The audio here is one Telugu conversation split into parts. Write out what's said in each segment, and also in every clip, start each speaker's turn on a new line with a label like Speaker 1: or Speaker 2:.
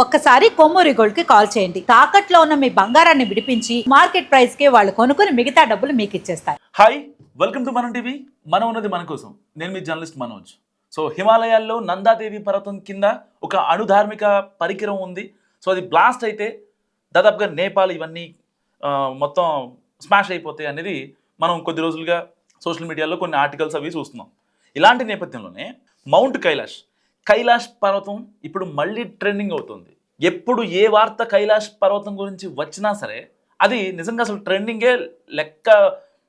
Speaker 1: ఒక్కసారి కొమ్మూరి గోల్డ్కి కాల్ చేయండి. తాకట్లో ఉన్న మీ బంగారాన్ని విడిపించి మార్కెట్ ప్రైస్కి వాళ్ళు కొనుక్కుని మిగతా డబ్బులు మీకు ఇచ్చేస్తారు.
Speaker 2: హాయ్ వెల్కమ్ టు మనం టీవీ మనం ఉన్నది మన కోసం. నేను మీ జర్నలిస్ట్ మనోజ్. సో హిమాలయాల్లో నందాదేవి పర్వతం కింద ఒక అణుధార్మిక పరికరం ఉంది. సో అది బ్లాస్ట్ అయితే దాదాపుగా నేపాల్ ఇవన్నీ మొత్తం స్మాష్ అయిపోతాయి అనేది మనం కొద్ది రోజులుగా సోషల్ మీడియాలో కొన్ని ఆర్టికల్స్ అవి చూస్తున్నాం. ఇలాంటి నేపథ్యంలోనే మౌంట్ కైలాష్ కైలాష్ పర్వతం ఇప్పుడు మళ్ళీ ట్రెండింగ్ అవుతుంది. ఎప్పుడు ఏ వార్త కైలాష్ పర్వతం గురించి వచ్చినా సరే అది నిజంగా అసలు ట్రెండింగే లెక్క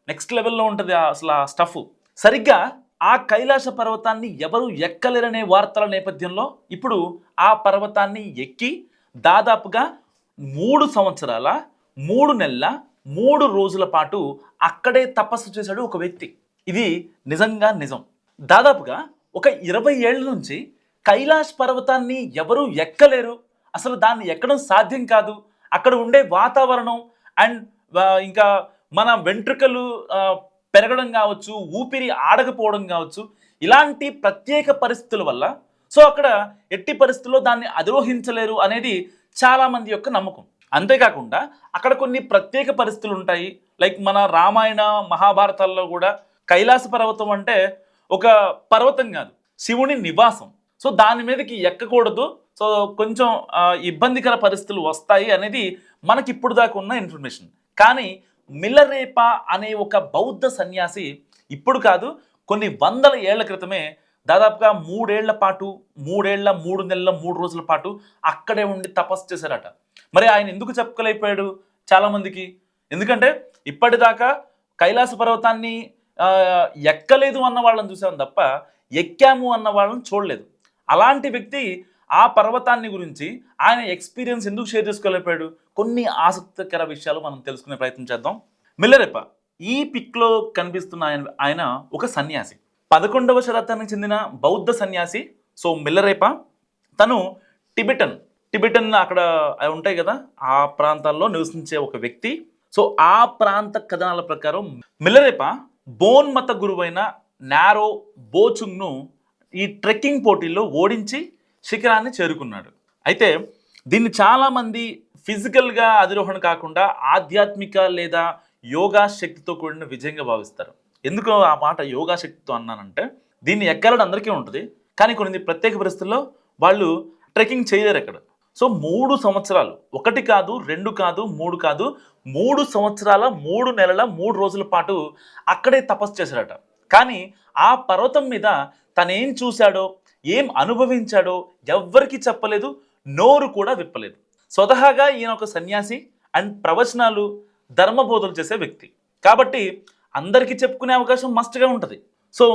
Speaker 2: నెక్స్ట్ లెవెల్లో ఉంటుంది అసలు ఆ స్టఫ్ సరిగ్గా ఆ కైలాస పర్వతాన్ని ఎవరు ఎక్కలేరనే వార్తల నేపథ్యంలో ఇప్పుడు ఆ పర్వతాన్ని ఎక్కి దాదాపుగా మూడు సంవత్సరాల మూడు నెలల మూడు రోజుల పాటు అక్కడే తపస్సు చేశాడు ఒక వ్యక్తి. ఇది నిజంగా నిజం. దాదాపుగా ఒక ఇరవై ఏళ్ళ నుంచి కైలాష్ పర్వతాన్ని ఎవరూ ఎక్కలేరు. అసలు దాన్ని ఎక్కడం సాధ్యం కాదు. అక్కడ ఉండే వాతావరణం అండ్ ఇంకా మన వెంట్రుకలు పెరగడం కావచ్చు ఊపిరి ఆడకపోవడం కావచ్చు ఇలాంటి ప్రత్యేక పరిస్థితుల వల్ల సో అక్కడ ఎట్టి పరిస్థితుల్లో దాన్ని అధిరోహించలేరు అనేది చాలా మంది యొక్క నమ్మకం. అంతేకాకుండా అక్కడ కొన్ని ప్రత్యేక పరిస్థితులు ఉంటాయి. లైక్ మన రామాయణ మహాభారతాల్లో కూడా కైలాస పర్వతం అంటే ఒక పర్వతం కాదు శివుని నివాసం. సో దాని మీదకి ఎక్కకూడదు. సో కొంచెం ఇబ్బందికర పరిస్థితులు వస్తాయి అనేది మనకి ఇప్పుడు దాకా ఉన్న ఇన్ఫర్మేషన్. కానీ మిల్లరేప అనే ఒక బౌద్ధ సన్యాసి ఇప్పుడు కాదు కొన్ని వందల ఏళ్ళ క్రితమే దాదాపుగా మూడేళ్ళ పాటు మూడేళ్ళ మూడు నెలల మూడు రోజుల పాటు అక్కడే ఉండి తపస్సు చేశారట. మరి ఆయన ఎందుకు చెప్పుకోలేకపోయాడు చాలామందికి? ఎందుకంటే ఇప్పటిదాకా కైలాస పర్వతాన్ని ఎక్కలేదు అన్న వాళ్ళని చూసాం తప్ప ఎక్కాము అన్న వాళ్ళని చూడలేదు. అలాంటి వ్యక్తి ఆ పర్వతాన్ని గురించి ఆయన ఎక్స్పీరియన్స్ ఎందుకు షేర్ చేసుకోలేకపోయాడు? కొన్ని ఆసక్తికర విషయాలు మనం తెలుసుకునే ప్రయత్నం చేద్దాం. మిల్లరెప్ప ఈ పిక్లో కనిపిస్తున్న ఆయన ఆయన ఒక సన్యాసి. పదకొండవ శతాబ్దానికి చెందిన బౌద్ధ సన్యాసి. సో మిల్లరేప తను టిబెటన్ టిబెటన్ అక్కడ ఉంటాయి కదా ఆ ప్రాంతాల్లో నివసించే ఒక వ్యక్తి. సో ఆ ప్రాంత కథనాల ప్రకారం మిల్లరేప బోన్ మత గురువైన నారో బోచుంగ్ను ఈ ట్రెక్కింగ్ పోటీల్లో ఓడించి శిఖరాన్ని చేరుకున్నాడు. అయితే దీన్ని చాలామంది ఫిజికల్గా అధిరోహణ కాకుండా ఆధ్యాత్మిక లేదా యోగా శక్తితో కూడిన విజయంగా భావిస్తారు. ఎందుకు ఆ మాట యోగా శక్తితో అన్నానంటే దీన్ని ఎక్కాలని అందరికీ ఉంటుంది కానీ కొన్ని ప్రత్యేక పరిస్థితుల్లో వాళ్ళు ట్రెక్కింగ్ చేయలేరు అక్కడ సో మూడు సంవత్సరాలు ఒకటి కాదు రెండు కాదు మూడు కాదు మూడు సంవత్సరాల మూడు నెలల మూడు రోజుల పాటు అక్కడే తపస్సు చేశారట. కానీ ఆ పర్వతం మీద తనేం చూశాడో ఏం అనుభవించాడో ఎవ్వరికీ చెప్పలేదు నోరు కూడా విప్పలేదు. స్వతహాగా ఈయన ఒక సన్యాసి అండ్ ప్రవచనాలు ధర్మబోధలు చేసే వ్యక్తి. కాబట్టి అందరికీ చెప్పుకునే అవకాశం మస్ట్గా ఉంటుంది. సో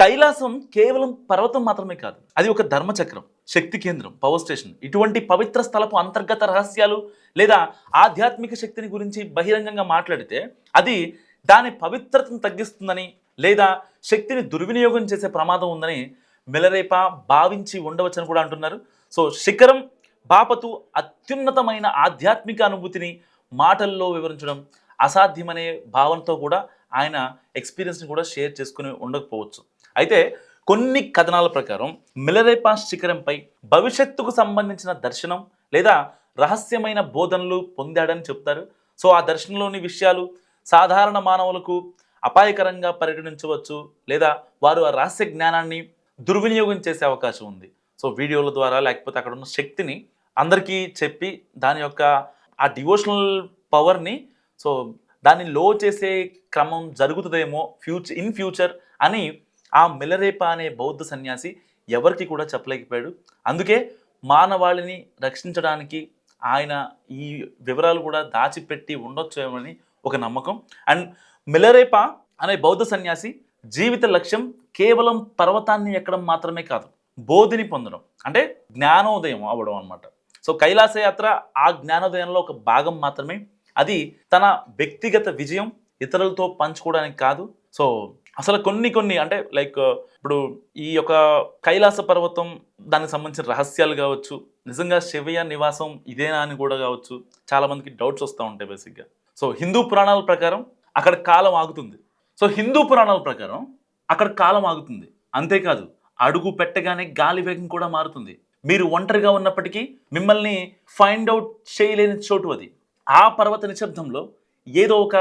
Speaker 2: కైలాసం కేవలం పర్వతం మాత్రమే కాదు అది ఒక ధర్మచక్రం శక్తి కేంద్రం పవర్ స్టేషన్ ఇటువంటి పవిత్ర స్థలపు అంతర్గత రహస్యాలు లేదా ఆధ్యాత్మిక శక్తిని గురించి బహిరంగంగా మాట్లాడితే అది దాని పవిత్రతను తగ్గిస్తుందని లేదా శక్తిని దుర్వినియోగం చేసే ప్రమాదం ఉందని మెలరేప భావించి ఉండవచ్చని కూడా అంటున్నారు. సో శిఖరం బాపతు అత్యున్నతమైన ఆధ్యాత్మిక అనుభూతిని మాటల్లో వివరించడం అసాధ్యమనే భావనతో కూడా ఆయన ఎక్స్పీరియన్స్ని కూడా షేర్ చేసుకుని ఉండకపోవచ్చు. అయితే కొన్ని కథనాల ప్రకారం మిలరేపా శిఖరంపై భవిష్యత్తుకు సంబంధించిన దర్శనం లేదా రహస్యమైన బోధనలు పొందాడని చెప్తారు. సో ఆ దర్శనంలోని విషయాలు సాధారణ మానవులకు అపాయకరంగా పరిగణించవచ్చు లేదా వారు ఆ రహస్య జ్ఞానాన్ని దుర్వినియోగం చేసే అవకాశం ఉంది. సో వీడియోల ద్వారా లేకపోతే అక్కడ ఉన్న శక్తిని అందరికీ చెప్పి దాని యొక్క ఆ డివోషనల్ పవర్ని సో దాన్ని లో చేసే క్రమం జరుగుతుందేమో ఫ్యూచర్ ఇన్ ఫ్యూచర్ అని ఆ మిలరేప అనే బౌద్ధ సన్యాసి ఎవరికి కూడా చెప్పలేకపోయాడు. అందుకే మానవాళిని రక్షించడానికి ఆయన ఈ వివరాలు కూడా దాచిపెట్టి ఉండొచ్చేమని ఒక నమ్మకం. అండ్ మిలరేపా అనే బౌద్ధ సన్యాసి జీవిత లక్ష్యం కేవలం పర్వతాన్ని ఎక్కడం మాత్రమే కాదు బోధిని పొందడం అంటే జ్ఞానోదయం అవ్వడం అనమాట సో కైలాస యాత్ర ఆ జ్ఞానోదయంలో ఒక భాగం మాత్రమే. అది తన వ్యక్తిగత విజయం ఇతరులతో పంచుకోవడానికి కాదు. సో అసలు కొన్ని కొన్ని అంటే లైక్ ఇప్పుడు ఈ యొక్క కైలాస పర్వతం దానికి సంబంధించిన రహస్యాలు కావచ్చు నిజంగా శివయ్య నివాసం ఇదేనా అని కూడా కావచ్చు చాలామందికి డౌట్స్ వస్తూ ఉంటాయి బేసిక్గా సో హిందూ పురాణాల ప్రకారం అక్కడ కాలం ఆగుతుంది. సో హిందూ పురాణాల ప్రకారం అక్కడ కాలం ఆగుతుంది. అంతేకాదు అడుగు పెట్టగానే గాలి వేగం కూడా మారుతుంది. మీరు ఒంటరిగా ఉన్నప్పటికీ మిమ్మల్ని ఫైండ్ అవుట్ చేయలేని చోటు అది. ఆ పర్వత నిశ్శబ్దంలో ఏదో ఒక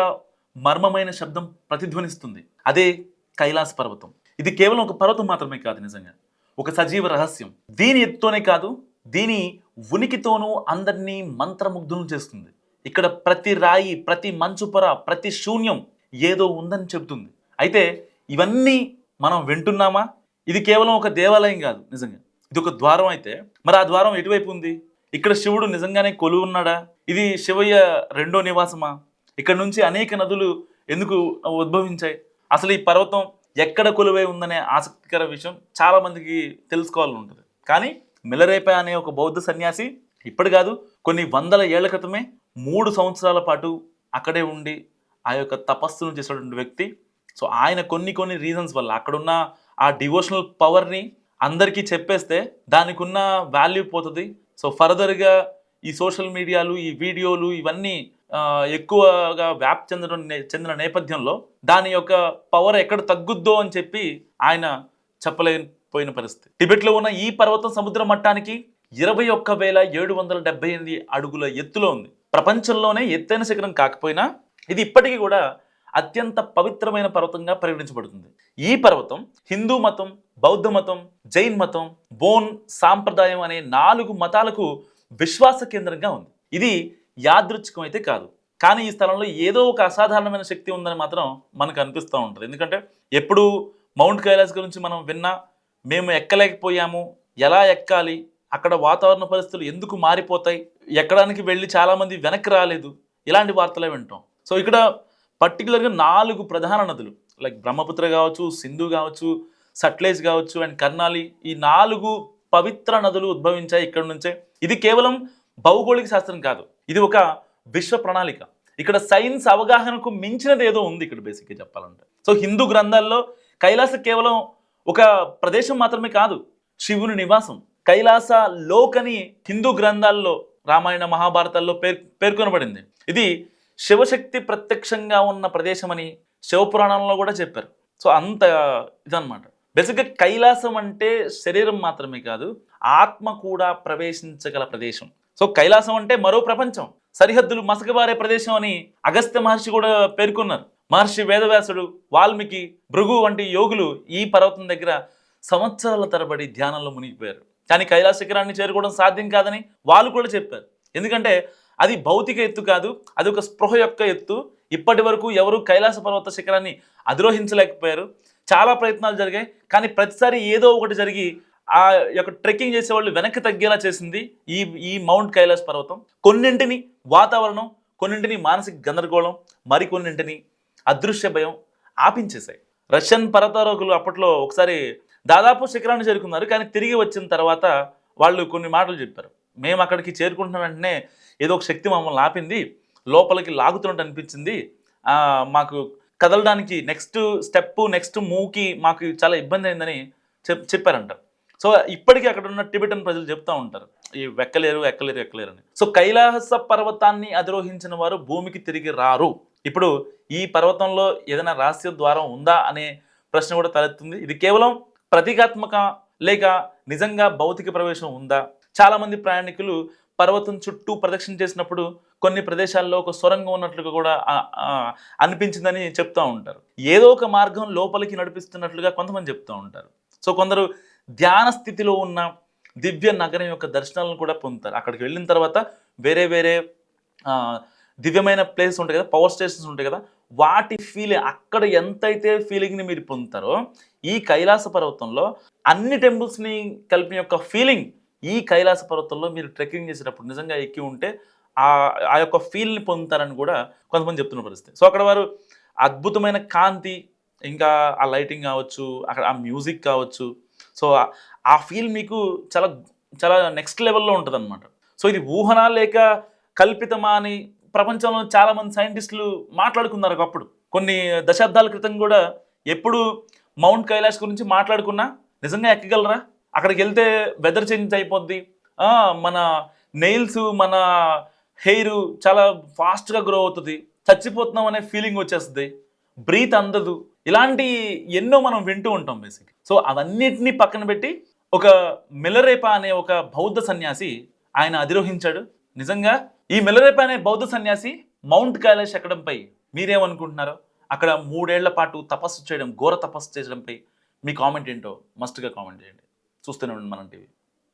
Speaker 2: మర్మమైన శబ్దం ప్రతిధ్వనిస్తుంది. అదే కైలాస పర్వతం. ఇది కేవలం ఒక పర్వతం మాత్రమే కాదు నిజంగా. ఒక సజీవ రహస్యం. దీని ఎత్తుతోనే కాదు దీని ఉనికితోనూ అందరినీ మంత్రముగ్ధులను చేస్తుంది. ఇక్కడ ప్రతి రాయి ప్రతి మంచు పొర ప్రతి శూన్యం ఏదో ఉందని చెబుతుంది. అయితే ఇవన్నీ మనం వింటున్నామా? ఇది కేవలం ఒక దేవాలయం కాదు నిజంగా. ఇది ఒక ద్వారం అయితే. మరి ఆ ద్వారం ఎటువైపు ఉంది? ఇక్కడ శివుడు నిజంగానే కొలువు ఉన్నాడా? ఇది శివయ్య రెండో నివాసమా? ఇక్కడ నుంచి అనేక నదులు ఎందుకు ఉద్భవించాయి? అసలు ఈ పర్వతం ఎక్కడ కొలువై ఉందనే ఆసక్తికర విషయం చాలా మందికి తెలుసుకోవాలని ఉంటుంది. కానీ మిలరేప అనే ఒక బౌద్ధ సన్యాసి ఇప్పటి కాదు కొన్ని వందల ఏళ్ళ క్రితమే మూడు సంవత్సరాల పాటు అక్కడే ఉండి ఆ యొక్క తపస్సును చేసినటువంటి వ్యక్తి. సో ఆయన కొన్ని కొన్ని రీజన్స్ వల్ల అక్కడున్న ఆ డివోషనల్ పవర్ని అందరికీ చెప్పేస్తే దానికి ఉన్న వాల్యూ పోతుంది. సో ఫర్దర్గా ఈ సోషల్ మీడియాలు ఈ వీడియోలు ఇవన్నీ ఎక్కువగా వ్యాప్తి చెందడం నే- చెందిన నేపథ్యంలో దాని యొక్క పవర్ ఎక్కడ తగ్గుద్దో అని చెప్పి ఆయన చెప్పలేకపోయిన పరిస్థితి. టిబెట్లో ఉన్న ఈ పర్వతం సముద్ర మట్టానికి ఇరవై ఒక్క వేల ఏడు వందల డెబ్బై ఎనిమిది అడుగుల ఎత్తులో ఉంది. ప్రపంచంలోనే ఎత్తైన శిఖరం కాకపోయినా ఇది ఇప్పటికీ కూడా అత్యంత పవిత్రమైన పర్వతంగా పరిగణించబడుతుంది. ఈ పర్వతం హిందూ మతం బౌద్ధ మతం జైన్ మతం బోన్ సాంప్రదాయం అనే నాలుగు మతాలకు విశ్వాస కేంద్రంగా ఉంది. ఇది యాదృచ్ఛికం అయితే కాదు. కానీ ఈ స్థలంలో ఏదో ఒక అసాధారణమైన శక్తి ఉందని మాత్రం మనకు అనిపిస్తూ ఉంటుంది. ఎందుకంటే ఎప్పుడు మౌంట్ కైలాస్ గురించి మనం విన్నా మేము ఎక్కలేకపోయాము ఎలా ఎక్కాలి అక్కడ వాతావరణ పరిస్థితులు ఎందుకు మారిపోతాయి? ఎక్కడానికి వెళ్ళి చాలామంది వెనక్కి రాలేదు. ఇలాంటి వార్తలే వింటాం. సో ఇక్కడ పర్టికులర్గా నాలుగు ప్రధాన నదులు లైక్ బ్రహ్మపుత్ర కావచ్చు సింధు కావచ్చు సట్లేజ్ కావచ్చు అండ్ కర్నాలి ఈ నాలుగు పవిత్ర నదులు ఉద్భవించాయి ఇక్కడ నుంచే. ఇది కేవలం భౌగోళిక శాస్త్రం కాదు. ఇది ఒక విశ్వ ప్రణాళిక. ఇక్కడ సైన్స్ అవగాహనకు మించినది ఏదో ఉంది ఇక్కడ బేసిక్గా చెప్పాలంటే. సో హిందూ గ్రంథాల్లో కైలాస కేవలం ఒక ప్రదేశం మాత్రమే కాదు శివుని నివాసం. కైలాస లోకని హిందూ గ్రంథాల్లో రామాయణ మహాభారతాల్లో పేర్ పేర్కొనబడింది. ఇది శివశక్తి ప్రత్యక్షంగా ఉన్న ప్రదేశమని శివపురాణంలో కూడా చెప్పారు. సో అంత ఇదన్నమాట. బేసిక్గా కైలాసం అంటే శరీరం మాత్రమే కాదు ఆత్మ కూడా ప్రవేశించగల ప్రదేశం. సో కైలాసం అంటే మరో ప్రపంచం. సరిహద్దులు మసకబారే ప్రదేశం అని అగస్త్య మహర్షి కూడా పేర్కొన్నారు. మహర్షి వేదవ్యాసుడు వాల్మీకి భృగు వంటి యోగులు ఈ పర్వతం దగ్గర సంవత్సరాల తరబడి ధ్యానంలో మునిగిపోయారు. కానీ కైలాస శిఖరాన్ని చేరుకోవడం సాధ్యం కాదని వాళ్ళు కూడా చెప్పారు. ఎందుకంటే అది భౌతిక ఎత్తు కాదు అది ఒక స్పృహ యొక్క ఎత్తు. ఇప్పటి వరకు ఎవరు కైలాస పర్వత శిఖరాన్ని అధిరోహించలేకపోయారు. చాలా ప్రయత్నాలు జరిగాయి. కానీ ప్రతిసారి ఏదో ఒకటి జరిగి ఆ యొక్క ట్రెక్కింగ్ చేసే వాళ్ళు వెనక్కి తగ్గేలా చేసింది ఈ ఈ మౌంట్ కైలాస్ పర్వతం. కొన్నింటిని వాతావరణం కొన్నింటిని మానసిక గందరగోళం మరికొన్నింటిని అదృశ్య భయం ఆపించేశాయి. రష్యన్ పర్వతారోగులు అప్పట్లో ఒకసారి దాదాపు శిఖరాన్ని చేరుకున్నారు కానీ తిరిగి వచ్చిన తర్వాత వాళ్ళు కొన్ని మాటలు చెప్పారు. మేము అక్కడికి చేరుకుంటున్న వెంటనే ఏదో ఒక శక్తి మమ్మల్ని ఆపింది లోపలికి లాగుతున్నట్టు అనిపించింది. మాకు కదలడానికి నెక్స్ట్ స్టెప్ నెక్స్ట్ మూవ్కి మాకు చాలా ఇబ్బంది అయిందని చెప్ చెప్పారంట. సో ఇప్పటికీ అక్కడ ఉన్న టిబెటన్ ప్రజలు చెప్తూ ఉంటారు. ఈ ఎక్కలేరు ఎక్కలేరు ఎక్కలేరు అని సో కైలాస పర్వతాన్ని అధిరోహించిన వారు భూమికి తిరిగి రారు. ఇప్పుడు ఈ పర్వతంలో ఏదైనా రహస్య ద్వారం ఉందా అనే ప్రశ్న కూడా తలెత్తుంది. ఇది కేవలం ప్రతీకాత్మక లేక నిజంగా భౌతిక ప్రవేశం ఉందా? చాలామంది ప్రయాణికులు పర్వతం చుట్టూ ప్రదక్షిణ చేసినప్పుడు కొన్ని ప్రదేశాల్లో ఒక సొరంగం ఉన్నట్లుగా కూడా అనిపించిందని చెప్తూ ఉంటారు. ఏదో ఒక మార్గం లోపలికి నడిపిస్తున్నట్లుగా కొంతమంది చెప్తూ ఉంటారు. సో కొందరు ధ్యాన స్థితిలో ఉన్న దివ్య నగరం యొక్క దర్శనాలను కూడా పొందుతారు. అక్కడికి వెళ్ళిన తర్వాత వేరే వేరే దివ్యమైన ప్లేసెస్ ఉంటాయి కదా పవర్ స్టేషన్స్ ఉంటాయి కదా వాటి ఫీలింగ్ అక్కడ ఎంతైతే ఫీలింగ్ని మీరు పొందుతారో ఈ కైలాస పర్వతంలో అన్ని టెంపుల్స్ని కలిపిన యొక్క ఫీలింగ్ ఈ కైలాస పర్వతంలో మీరు ట్రెక్కింగ్ చేసేటప్పుడు నిజంగా ఎక్కి ఉంటే ఆ ఆ యొక్క ఫీల్ని పొందుతారని కూడా కొంతమంది చెప్తున్న పరిస్థితి. సో అక్కడ వారు అద్భుతమైన కాంతి ఇంకా ఆ లైటింగ్ కావచ్చు అక్కడ ఆ మ్యూజిక్ కావచ్చు. సో ఆ- ఆ ఫీల్ మీకు చాలా చాలా నెక్స్ట్ లెవెల్లో ఉంటుంది అనమాట సో ఇది ఊహన లేక కల్పితమా అని ప్రపంచంలో చాలామంది సైంటిస్టులు మాట్లాడుకున్నారు ఒకప్పుడు. కొన్ని దశాబ్దాల క్రితం కూడా ఎప్పుడు మౌంట్ కైలాష్ గురించి మాట్లాడుకున్నా నిజంగా ఎక్కగలరా? అక్కడికి వెళ్తే వెదర్ చేంజ్ అయిపోద్ది. మన నెయిల్స్ మన హెయిర్ చాలా ఫాస్ట్గా గ్రో అవుతుంది. చచ్చిపోతున్నాం అనే ఫీలింగ్ వచ్చేస్తుంది. బ్రీత్ అందదు. ఇలాంటి ఎన్నో మనం వింటూ ఉంటాం బేసిక్ సో అవన్నిటిని పక్కన పెట్టి ఒక మిలరేప అనే ఒక బౌద్ధ సన్యాసి ఆయన అధిరోహించాడు. నిజంగా ఈ మిలరేప అనే బౌద్ధ సన్యాసి మౌంట్ కైలాష్ ఎక్కడంపై మీరేమనుకుంటున్నారో అక్కడ మూడేళ్ళ పాటు తపస్సు చేయడం ఘోర తపస్సు చేయడంపై మీ కామెంట్ ఏంటో మస్ట్గా కామెంట్ చేయండి. చూస్తూనే ఉండండి మనం టీవీ.